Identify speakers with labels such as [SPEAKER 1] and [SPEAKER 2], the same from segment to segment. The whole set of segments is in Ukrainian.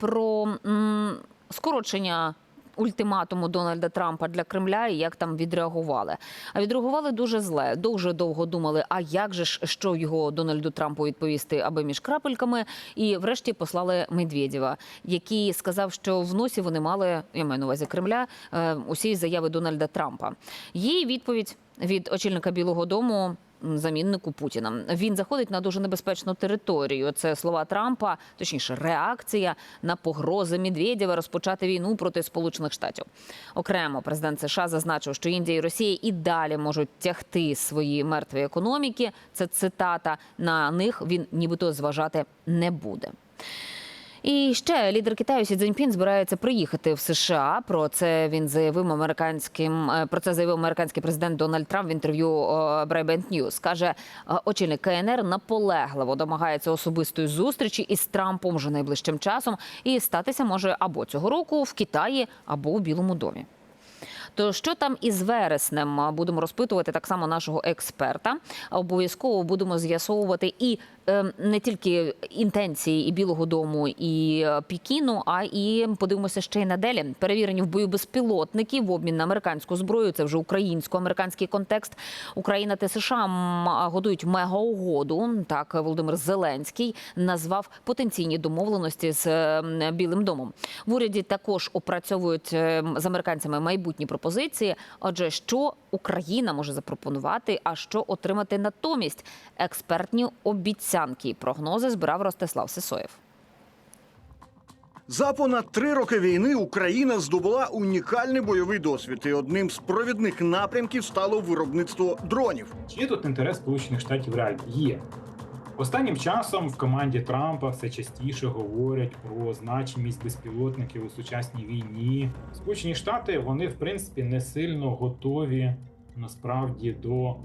[SPEAKER 1] про скорочення. Ультиматуму Дональда Трампа для Кремля і як там відреагували. А відреагували дуже зле. Дуже довго думали, а як же ж що його Дональду Трампу відповісти, аби між крапельками. І врешті послали Медведєва, який сказав, що в носі вони мали, я маю на увазі Кремля, е, усі заяви Дональда Трампа. Є відповідь від очільника Білого Дому. Заміннику Путіна він заходить на дуже небезпечну територію. Це слова Трампа, точніше, реакція на погрози Медведєва розпочати війну проти Сполучених Штатів. Окремо президент США зазначив, що Індія і Росія і далі можуть тягти свої мертві економіки. Це цитата. На них він нібито зважати не буде. І ще лідер Китаю Сі Цзіньпін збирається приїхати в США. Про це він заявив американським. е, Про це заявив американський президент Дональд Трамп в інтерв'ю Брайбент Ньюс. Каже, е, очільник КНР наполегливо домагається особистої зустрічі із Трампом вже найближчим часом, і статися може або цього року в Китаї, або у Білому домі. То що там із вереснем будемо розпитувати так само нашого експерта. Обов'язково будемо з'ясовувати і е, не тільки інтенції і Білого Дому, і е, Пікіну, а і подивимося ще й на делі. Перевірені в бою безпілотники в обмін на американську зброю. Це вже українсько-американський контекст. Україна та США готують мегаугоду. Так Володимир Зеленський назвав потенційні домовленості з е, Білим домом. В уряді також опрацьовують е, з американцями майбутні пропозиції. Отже, що Україна може запропонувати, а що отримати натомість? Експертні обіцянки і прогнози збирав Ростислав Сисоєв.
[SPEAKER 2] За понад три роки війни Україна здобула унікальний бойовий досвід, і одним з провідних напрямків стало виробництво дронів.
[SPEAKER 3] Чи є тут інтерес Сполучених Штатів реально? Є. Останнім часом в команді Трампа все частіше говорять про значимість безпілотників у сучасній війні. Сполучені Штати вони в принципі не сильно готові насправді до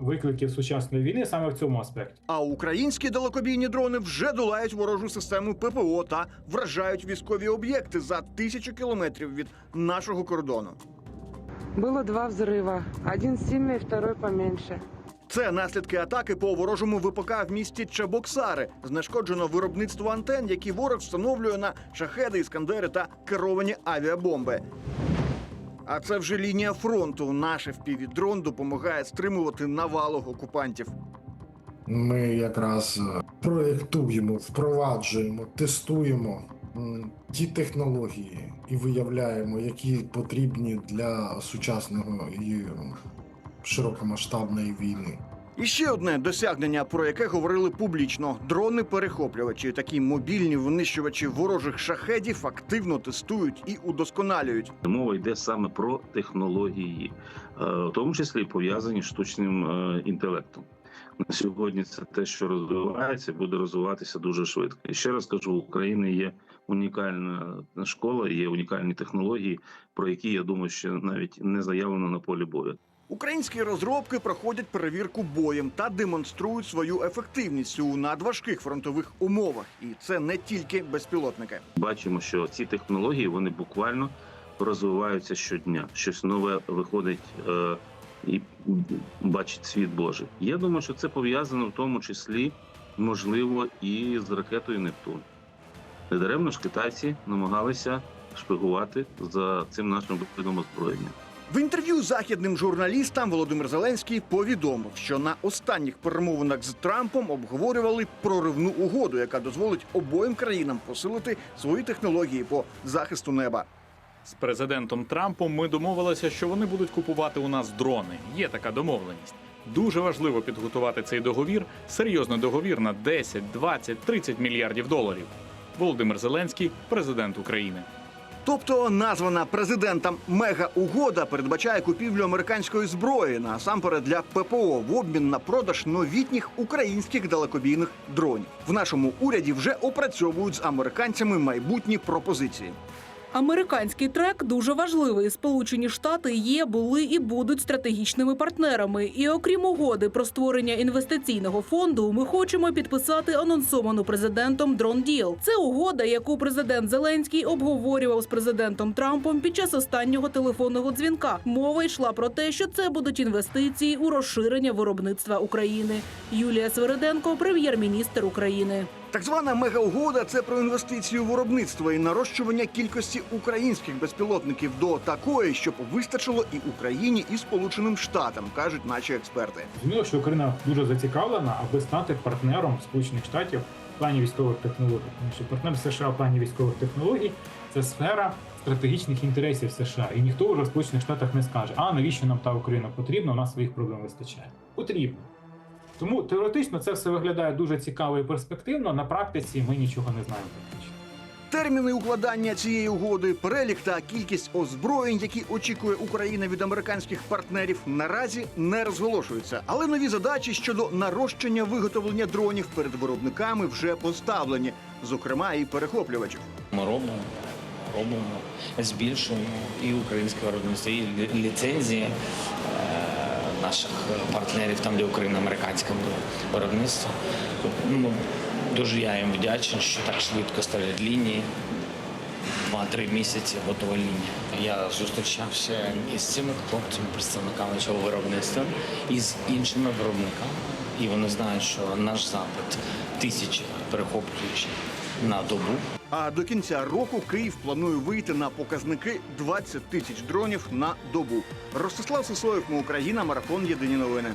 [SPEAKER 3] викликів сучасної війни саме в цьому аспекті.
[SPEAKER 2] А українські далекобійні дрони вже долають ворожу систему ППО та вражають військові об'єкти за тисячу кілометрів від нашого кордону.
[SPEAKER 4] Было два взрыва. Один сильный, второй поменьше.
[SPEAKER 2] Це наслідки атаки по ворожому ВПК в місті Чебоксари. Знешкоджено виробництво антен, які ворог встановлює на шахеди, іскандери та керовані авіабомби. А це вже лінія фронту. Наш FPV-дрон допомагає стримувати навалу окупантів.
[SPEAKER 5] Ми якраз е, проєктуємо, впроваджуємо, тестуємо ті технології і виявляємо, які потрібні для сучасного і широкомасштабної війни.
[SPEAKER 2] І ще одне досягнення, про яке говорили публічно: дрони-перехоплювачі, такі мобільні винищувачі ворожих шахедів активно тестують і удосконалюють.
[SPEAKER 6] Мова йде саме про технології, е, в тому числі пов'язані з штучним е, інтелектом. На сьогодні це те, що розвивається, буде розвиватися дуже швидко. І ще раз кажу, в Україні є унікальна школа, є унікальні технології, про які я думаю, що навіть не заявлено на полі бою.
[SPEAKER 2] Українські розробки проходять перевірку боєм та демонструють свою ефективність у надважких фронтових умовах. І це не тільки безпілотники.
[SPEAKER 6] Бачимо, що ці технології вони буквально розвиваються щодня. Щось нове виходить е, і бачить світ Божий. Я думаю, що це пов'язано в тому числі, можливо, і з ракетою Нептун. Недаремно ж китайці намагалися шпигувати за цим нашим видом озброєння.
[SPEAKER 2] В інтерв'ю західним журналістам Володимир Зеленський повідомив, що на останніх перемовинах з Трампом обговорювали проривну угоду, яка дозволить обоїм країнам посилити свої технології по захисту неба.
[SPEAKER 7] З президентом Трампом ми домовилися, що вони будуть купувати у нас дрони. Є така домовленість. Дуже важливо підготувати цей договір, серйозний договір на 10, 20, 30 мільярдів доларів. Володимир Зеленський, президент України.
[SPEAKER 2] Тобто названа президентом мега-угода передбачає купівлю американської зброї насамперед для ППО в обмін на продаж новітніх українських далекобійних дронів. В нашому уряді вже опрацьовують з американцями майбутні пропозиції.
[SPEAKER 8] Американський трек дуже важливий. Сполучені Штати є, були і будуть стратегічними партнерами. І окрім угоди про створення інвестиційного фонду, ми хочемо підписати анонсовану президентом Дрон Діл. Це угода, яку президент Зеленський обговорював з президентом Трампом під час останнього телефонного дзвінка. Мова йшла про те, що це будуть інвестиції у розширення виробництва України. Юлія Свериденко, прем'єр-міністр України.
[SPEAKER 2] Так звана мегаугода це про інвестицію в виробництво і нарощування кількості українських безпілотників до такої, щоб вистачило і Україні, і Сполученим Штатам, кажуть наші експерти.
[SPEAKER 3] Зрозуміло, що Україна дуже зацікавлена, аби стати партнером Сполучених Штатів в плані військових технологій. Тому що партнер США в плані військових технологій це сфера стратегічних інтересів США. І ніхто вже в Сполучених Штатах не скаже, а навіщо нам та Україна потрібна, у нас своїх проблем вистачає. Потрібно. Тому теоретично це все виглядає дуже цікаво і перспективно. На практиці ми нічого не знаємо практично.
[SPEAKER 2] Терміни укладання цієї угоди, перелік та кількість озброєнь, які очікує Україна від американських партнерів, наразі не розголошуються. Але нові задачі щодо нарощення виготовлення дронів перед виробниками вже поставлені, зокрема і перехоплювачів.
[SPEAKER 9] Ми робимо, робимо, збільшуємо і українське виробництво, і ліцензії наших партнерів, там де Україна американське виробництво. Ну, дуже я їм вдячний, що так швидко ставлять лінії. Два-три місяці готова лінія. Я зустрічався із цими хлопцями, представниками цього виробництва, і з іншими виробниками. І вони знають, що наш запит тисячі перехоплюючих на добу.
[SPEAKER 2] А до кінця року Київ планує вийти на показники 20 тисяч дронів на добу. Ростислав Сисоєв, ми Україна, марафон Єдині новини.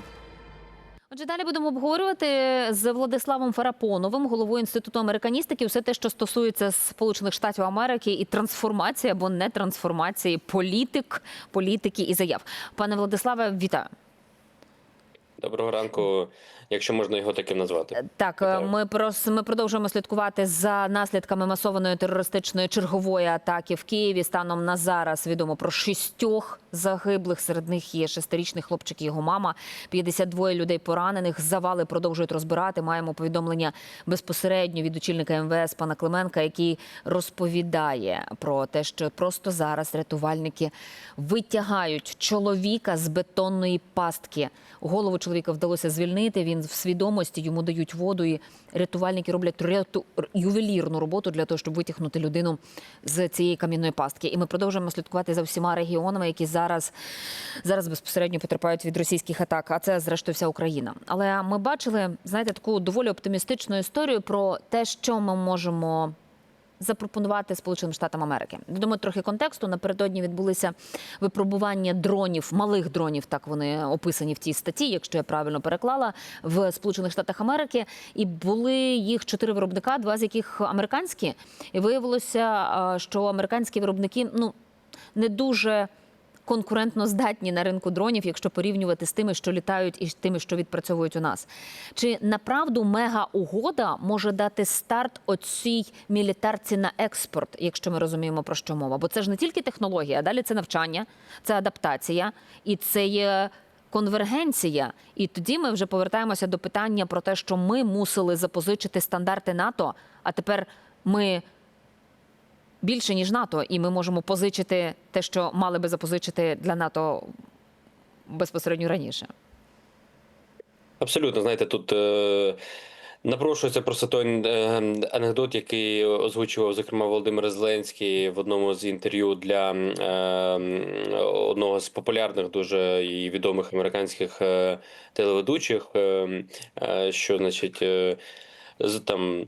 [SPEAKER 1] Отже, далі будемо обговорювати з Владиславом Фарапоновим, головою інституту американістики, все те, що стосується Сполучених Штатів Америки і трансформації або не трансформації політик, політики і заяв. Пане Владиславе, вітаю.
[SPEAKER 10] Доброго ранку, якщо можна його таким назвати.
[SPEAKER 1] Так, е, ми прос ми продовжуємо слідкувати за наслідками масованої терористичної чергової атаки в Києві. Станом на зараз відомо про шістьох загиблих. Серед них є шестирічний хлопчик і його мама. 52 людей поранених. Завали продовжують розбирати. Маємо повідомлення безпосередньо від очільника МВС пана Клименка, який розповідає про те, що просто зараз рятувальники витягають чоловіка з бетонної пастки. Голову чоловіка вдалося звільнити. Він в свідомості йому дають воду, і рятувальники роблять ювелірну роботу для того, щоб витягнути людину з цієї кам'яної пастки. І ми продовжуємо слідкувати за всіма регіонами, які зараз, зараз безпосередньо потерпають від російських атак. А це зрештою вся Україна. Але ми бачили, знаєте, таку доволі оптимістичну історію про те, що ми можемо запропонувати Сполученим Штатам Америки. Додамо трохи контексту. Напередодні відбулися випробування дронів, малих дронів, так вони описані в цій статті, якщо я правильно переклала, в Сполучених Штатах Америки. І були їх чотири виробника, два з яких американські. І виявилося, що американські виробники ну не дуже. Конкурентно здатні на ринку дронів, якщо порівнювати з тими, що літають, і з тими, що відпрацьовують у нас. Чи направду мега угода може дати старт оцій мілітарці на експорт, якщо ми розуміємо про що мова? Бо це ж не тільки технологія, а далі це навчання, це адаптація і це є. Конвергенція, і тоді ми вже повертаємося до питання про те, що ми мусили запозичити стандарти НАТО, а тепер ми більше ніж НАТО, і ми можемо позичити те, що мали би запозичити для НАТО безпосередньо раніше.
[SPEAKER 10] Абсолютно, знаєте, тут е, напрошується просто той е, анекдот, який озвучував, зокрема, Володимир Зеленський в одному з інтерв'ю для е, одного з популярних дуже і відомих американських е, телеведучих, е, е, що, значить, е, там.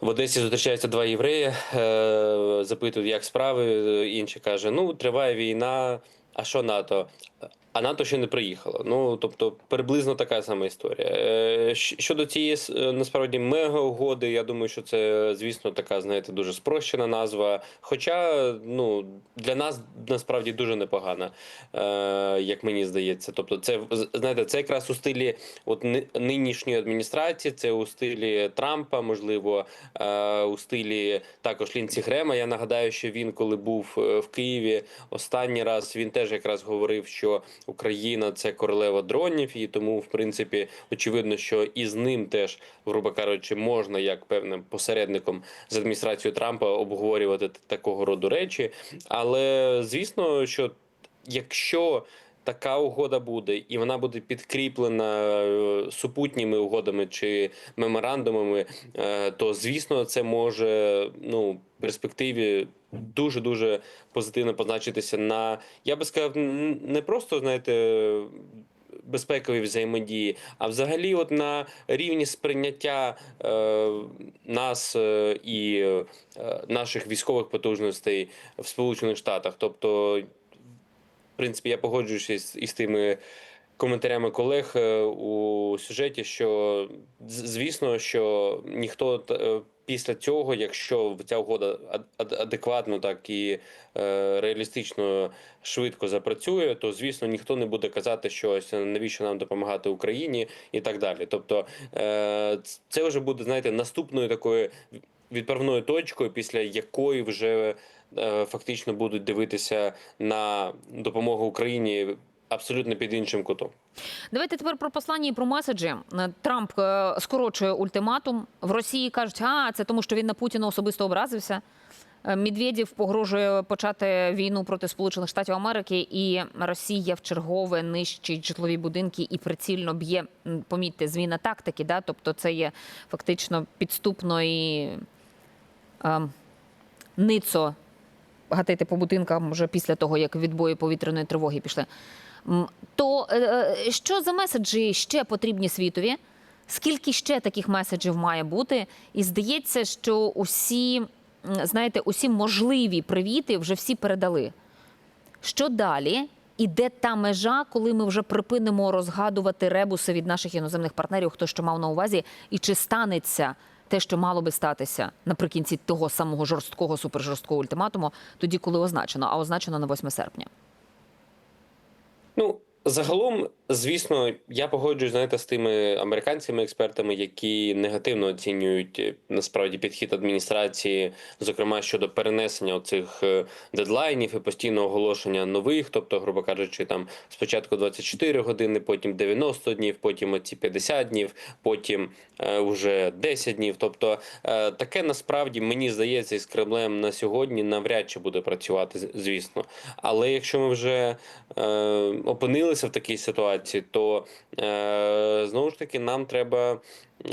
[SPEAKER 10] В Одесі зустрічаються два євреї, е, запитують, як справи. Інший каже: Ну, триває війна, а що НАТО? А НАТО ще не приїхало. Ну тобто, приблизно така сама історія. Е, Щодо цієї е, насправді мега-угоди, я думаю, що це, звісно, така, знаєте, дуже спрощена назва. Хоча ну, для нас насправді дуже непогана, е, як мені здається. Тобто, це знаєте, це якраз у стилі от нинішньої адміністрації, це у стилі Трампа, можливо, у стилі також Лінці Грема. Я нагадаю, що він, коли був в Києві останній раз, він теж якраз говорив, що Україна це королева дронів, і тому, в принципі, очевидно, що і з ним теж, грубо кажучи, можна як певним посередником з адміністрацією Трампа обговорювати такого роду речі. Але звісно, що якщо така угода буде, і вона буде підкріплена е, супутніми угодами чи меморандумами, е, то звісно, це може ну в перспективі дуже дуже позитивно позначитися на я би сказав, не просто знаєте. безпековій взаємодії, а взагалі, от на рівні сприйняття е, нас е, і е, наших військових потужностей в Сполучених Штатах. Тобто, в принципі, я погоджуюся із, тими коментарями колег е, у сюжеті, що звісно, що ніхто е, після цього, якщо ця угода ад- ад- адекватно так і е, реалістично швидко запрацює, то звісно ніхто не буде казати, що ось навіщо нам допомагати Україні і так далі. Тобто це вже буде, знаєте, наступною такою відправною точкою, після якої вже фактично будуть дивитися на допомогу Україні абсолютно під іншим кутом.
[SPEAKER 1] Давайте тепер про послання і про меседжі. Е, Трамп е, скорочує ультиматум. В Росії кажуть, а це тому, що він на Путіна особисто образився. Е, Медведєв погрожує почати війну проти Сполучених Штатів Америки, і Росія в чергове нищить житлові будинки і прицільно б'є. Помітьте, зміна тактики, да? тобто це є фактично підступно і е, ницо гатити по будинкам вже після того, як відбої повітряної тривоги пішли. То е, е, що за меседжі ще потрібні світові? Скільки ще таких меседжів має бути? І здається, що усі, знаєте, усі можливі привіти вже всі передали. Що далі? І де та межа, коли ми вже припинимо розгадувати ребуси від наших іноземних партнерів, хто що мав на увазі, і чи станеться те, що мало би статися наприкінці того самого жорсткого, супержорсткого ультиматуму, тоді, коли означено, а означено на 8 серпня.
[SPEAKER 10] Ну, загалом, звісно, я погоджуюсь, знаєте, з тими американцями, експертами, які негативно оцінюють е, насправді підхід адміністрації, зокрема щодо перенесення цих дедлайнів і постійного оголошення нових, тобто, грубо кажучи, там спочатку 24 години, потім 90 днів, потім оці 50 днів, потім е, вже 10 днів. Тобто, е, таке насправді мені здається, із Кремлем на сьогодні навряд чи буде працювати, звісно. Але якщо ми вже е, опинилися в такій ситуації, то е, знову ж таки нам треба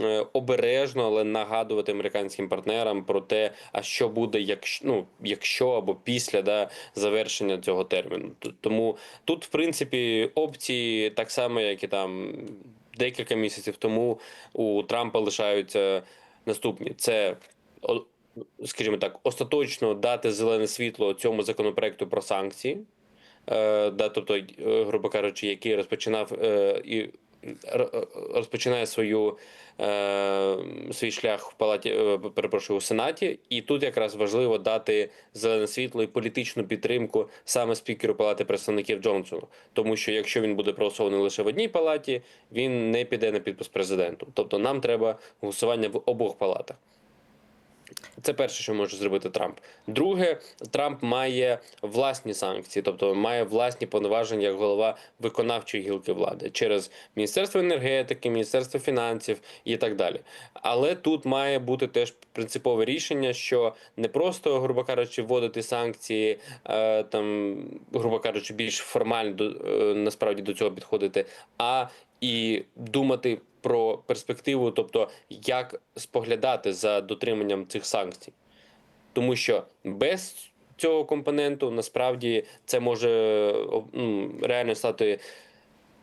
[SPEAKER 10] е, обережно, але нагадувати американським партнерам про те, а що буде, якщо ну якщо або після да, завершення цього терміну. Тому тут, в принципі, опції так само, як і там декілька місяців тому у Трампа лишаються наступні: це скажімо так, остаточно дати зелене світло цьому законопроекту про санкції. Е, да, тобто, е, грубо кажучи, який розпочинав е, і розпочинає свою свій шлях в палаті, перепрошую, у сенаті, і тут якраз важливо дати зелене світло і політичну підтримку саме спікеру Палати представників Джонсону, тому що якщо він буде проголосований лише в одній палаті, він не піде на підпис президенту. Тобто нам треба голосування в обох палатах. Це перше, що може зробити Трамп. Друге, Трамп має власні санкції, тобто має власні повноваження як голова виконавчої гілки влади через Міністерство енергетики, Міністерство фінансів і так далі. Але тут має бути теж принципове рішення, що не просто, грубо кажучи, вводити санкції, е, там, грубо кажучи, більш формально до е, насправді до цього підходити, а і думати про перспективу, тобто як споглядати за дотриманням цих санкцій, тому що без цього компоненту насправді це може ну, реально стати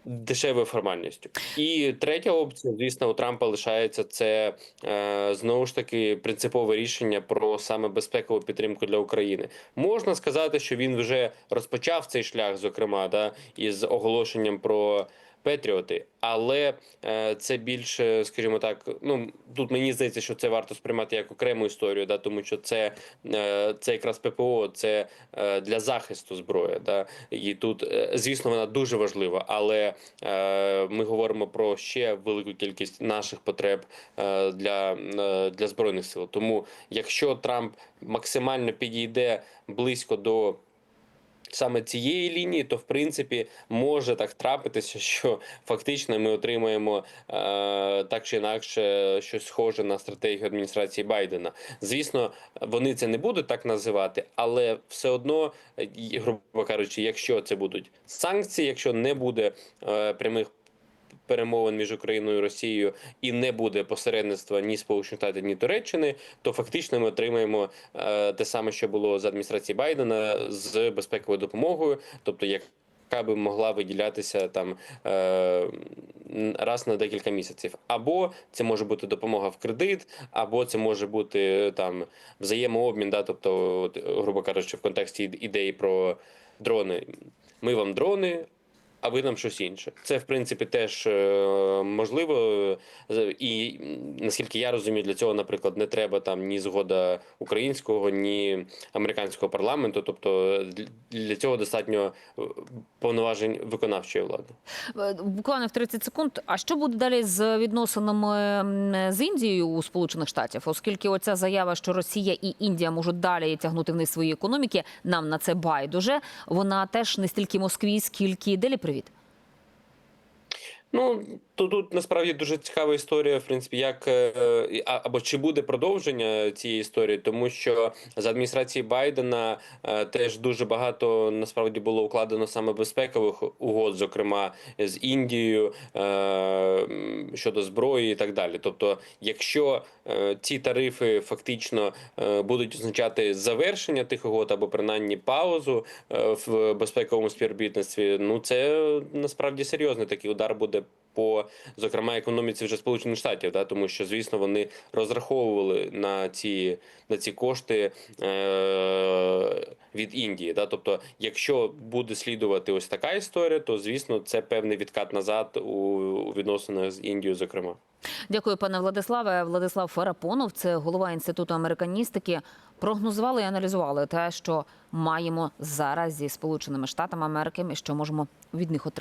[SPEAKER 10] дешевою формальністю. І третя опція, звісно, у Трампа лишається це е, знову ж таки принципове рішення про саме безпекову підтримку для України. Можна сказати, що він вже розпочав цей шлях, зокрема, да, із оголошенням про. Петріоти, але е, це більше, скажімо так, ну тут мені здається, що це варто сприймати як окрему історію, да, тому що це, е, це якраз ППО, це е, для захисту зброї. Да, і тут, звісно, вона дуже важлива, але ми говоримо про ще велику кількість наших потреб для, для збройних сил. Тому, якщо Трамп максимально підійде близько до саме цієї лінії, то в принципі може так трапитися, що фактично ми отримаємо е, так чи інакше щось схоже на стратегію адміністрації Байдена. Звісно, вони це не будуть так називати, але все одно, е, грубо кажучи, якщо це будуть санкції, якщо не буде е, прямих перемовин між Україною і Росією і не буде посередництва ні Сполучених Штатів, ні Туреччини, то фактично ми отримаємо е, те саме, що було з адміністрації Байдена з безпековою допомогою, тобто як. яка би могла виділятися там е, раз на декілька місяців. Або це може бути допомога в кредит, або це може бути там взаємообмін, да, тобто, грубо кажучи, в контексті ідеї про дрони. Ми вам дрони, а ви нам щось інше. Це в принципі теж е, можливо. І наскільки я розумію, для цього, наприклад, не треба там ні згода українського, ні американського парламенту. Тобто для- цього достатньо е, повноважень виконавчої влади.
[SPEAKER 1] Е, Буквально в 30 секунд. А що буде далі з відносинами з Індією у Сполучених Штатів? Оскільки оця заява, що Росія і Індія можуть далі тягнути вниз свої економіки, нам на це байдуже. Вона теж не стільки Москві, скільки Делі. Привіт.
[SPEAKER 10] Ну то тут насправді дуже цікава історія, в принципі, як е, або чи буде продовження цієї історії, тому що з адміністрації Байдена е, теж дуже багато насправді було укладено саме безпекових угод, зокрема з Індією е, щодо зброї і так далі. Тобто, якщо ці тарифи фактично е, будуть означати завершення тих угод або принаймні паузу е, в безпековому співробітництві, ну це насправді серйозний такий удар буде по зокрема економіці вже Сполучених Штатів, да, тому що звісно вони розраховували на ці на ці кошти е, від Індії. Да, тобто, якщо буде слідувати ось така історія, то звісно це певний відкат назад у, у відносинах з Індією, зокрема.
[SPEAKER 1] Дякую, пане Владиславе. Владислав Фарапонов, це голова інституту американістики. Прогнозували і аналізували те, що маємо зараз зі Сполученими Штатами Америки, і що можемо від них отримати.